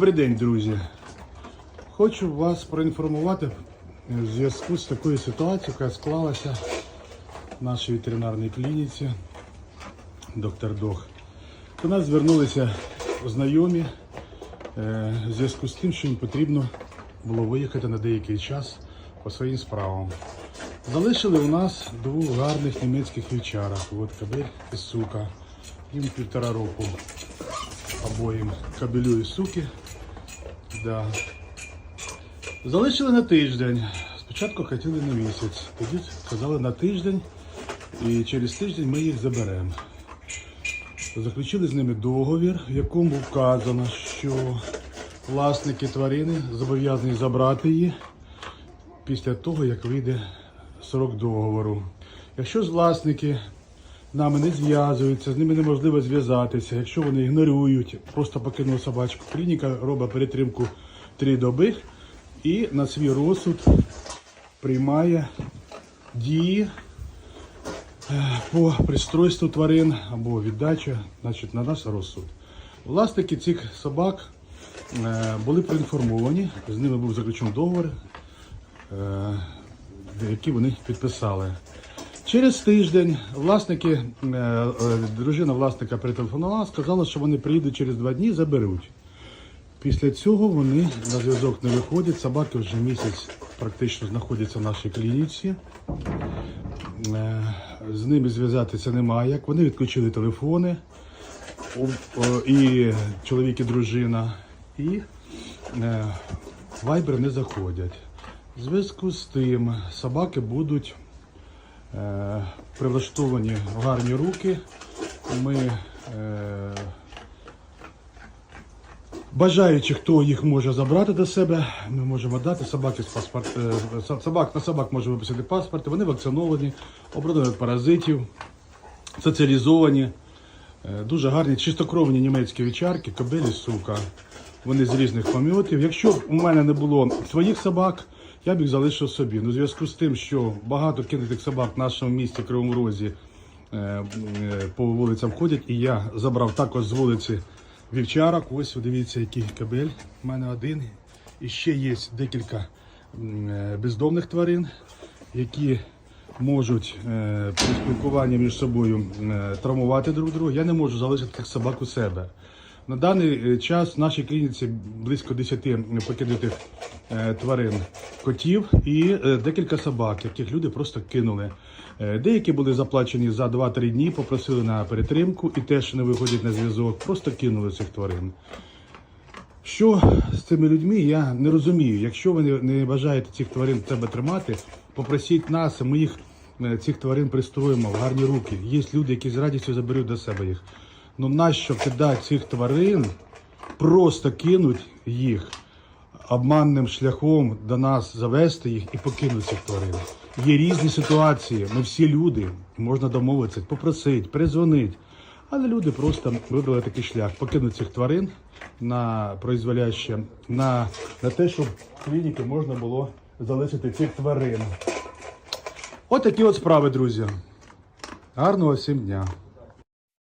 Добрий день, друзі. Хочу вас проінформувати в зв'язку з такою ситуацією, яка склалася в нашій ветеринарній клініці доктор Дох. До нас звернулися знайомі е, в зв'язку з тим, що їм потрібно було виїхати на деякий час по своїм справам. Залишили у нас двох гарних німецьких вівчарок. От кабель і сука. Їм півтора року обоїм кабелю і суки. Да. Залишили на тиждень. Спочатку хотіли на місяць. Тоді сказали на тиждень і через тиждень ми їх заберемо. Заключили з ними договір, в якому вказано, що власники тварини зобов'язані забрати її після того, як вийде срок договору. Якщо ж власники нами не зв'язуються, з ними неможливо зв'язатися, якщо вони ігнорують, просто покинули собачку, клініка робить перетримку три доби і на свій розсуд приймає дії е, по пристройству тварин або віддача значить, на наш розсуд. Власники цих собак е, були проінформовані, з ними був заключений договор, е, які вони підписали. Через тиждень власники, е, е, дружина власника перетелефонувала, сказала, що вони приїдуть через два дні, заберуть. Після цього вони на зв'язок не виходять. Собаки вже місяць практично знаходяться в нашій клініці. Е, З ними зв'язатися немає. як. Вони відключили телефони і чоловік і дружина, і вайбер не заходять. В зв'язку з тим собаки будуть прилаштовані в гарні руки. Ми е, Бажаючи, хто їх може забрати до себе, ми можемо дати собаки з паспорт. е, Собак на собак можемо виписати паспорти. Вони вакциновані, від паразитів, соціалізовані, е, дуже гарні, чистокровні німецькі вівчарки, кобилі, сука. Вони з різних помітів. Якщо у мене не було своїх собак, я б їх залишив собі. Ну, в зв'язку з тим, що багато кинутих собак в нашому місті Кривому Розі е, е, по вулицям ходять, і я забрав також з вулиці вівчарок. Ось дивіться, який кабель. У мене один. І ще є декілька е, бездомних тварин, які можуть при спілкуванні між собою травмувати друг друга. Я не можу залишити цих собак у себе. На даний е, час в нашій клініці близько 10 покинутих е, тварин котів і е, декілька собак, яких люди просто кинули. Деякі були заплачені за 2-3 дні, попросили на перетримку і теж не виходять на зв'язок, просто кинули цих тварин. Що з цими людьми, я не розумію. Якщо ви не- бажаєте цих тварин себе тримати, попросіть нас, ми їх цих тварин пристроїмо в гарні руки. Є люди, які з радістю заберуть до себе їх. Ну нащо кидати цих тварин, просто кинуть їх обманним шляхом до нас завести їх і покинути цих тварин. Є різні ситуації. Ми всі люди, можна домовитися, попросити, перезвонити. Але люди просто вибрали такий шлях, покинути цих тварин на произволяще, на, на те, щоб клініки можна було залишити цих тварин. От такі от справи, друзі. Гарного всім дня.